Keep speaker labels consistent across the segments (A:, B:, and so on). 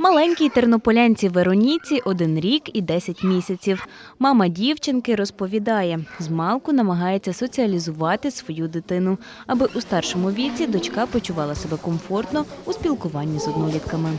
A: Маленькій тернополянці Вероніці один рік і 10 місяців. Мама дівчинки розповідає, змалку намагається соціалізувати свою дитину, аби у старшому віці дочка почувала себе комфортно у спілкуванні з однолітками.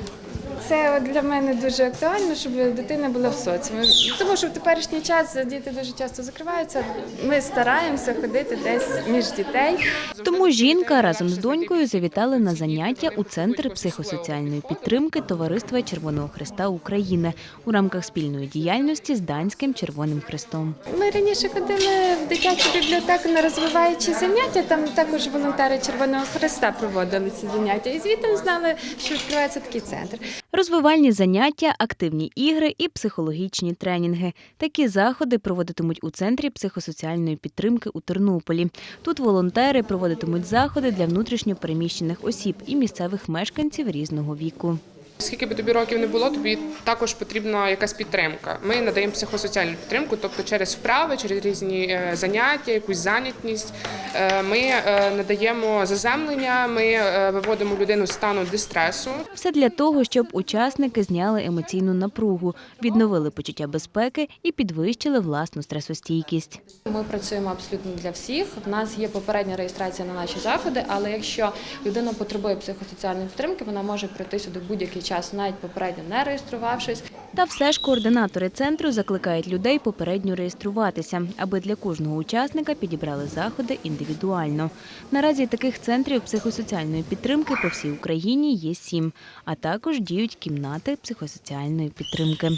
B: Це для мене дуже актуально, щоб дитина була в соціумі. Тому що в теперішній час діти дуже часто закриваються. Ми стараємося ходити десь між дітей.
A: Тому жінка разом з донькою завітали на заняття у центр психосоціальної підтримки Товариства Червоного Христа України у рамках спільної діяльності з Данським Червоним Хрестом.
B: Ми раніше ходили в дитячу бібліотеку на розвиваючі заняття. Там також волонтери Червоного Христа проводили ці заняття. І звідти знали, що відкривається такий центр.
A: Розвивальні заняття, активні ігри і психологічні тренінги. Такі заходи проводитимуть у центрі психосоціальної підтримки у Тернополі. Тут волонтери проводитимуть заходи для внутрішньо переміщених осіб і місцевих мешканців різного віку.
C: Скільки би тобі років не було, тобі також потрібна якась підтримка. Ми надаємо психосоціальну підтримку, тобто через вправи, через різні е, заняття, якусь занятність. Е, Ми е, надаємо заземлення, ми виводимо людину з стану дистресу.
A: Все для того, щоб учасники зняли емоційну напругу, відновили почуття безпеки і підвищили власну стресостійкість.
D: Ми працюємо абсолютно для всіх. В нас є попередня реєстрація на наші заходи, але якщо людина потребує психосоціальної підтримки, вона може прийти сюди будь-який час, навіть попередньо не реєструвавшись.
A: Та все ж координатори центру закликають людей попередньо реєструватися, аби для кожного учасника підібрали заходи індивідуально. Наразі таких центрів психосоціальної підтримки по всій Україні є сім, а також діють кімнати психосоціальної підтримки.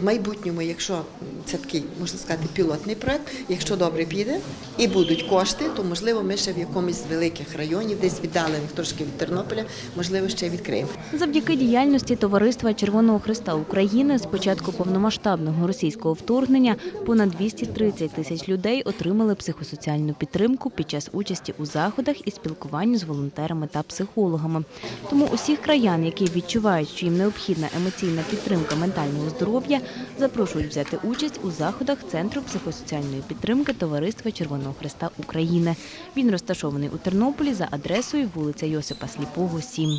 E: В майбутньому, якщо це такий, можна сказати, пілотний проект, якщо добре піде і будуть кошти, то можливо ми ще в якомусь з великих районів, десь віддалених трошки від Тернополя, можливо, ще відкриємо.
A: Завдяки діяльності Товариства Червоного Христа України з початку повномасштабного російського вторгнення понад 230 тисяч людей отримали психосоціальну підтримку під час участі у заходах і спілкуванні з волонтерами та психологами. Тому усіх краян, які відчувають, що їм необхідна емоційна підтримка ментального здоров'я, запрошують взяти участь у заходах Центру психосоціальної підтримки Товариства Червоного Христа України. Він розташований у Тернополі за адресою вулиця Йосипа Сліпого, 7.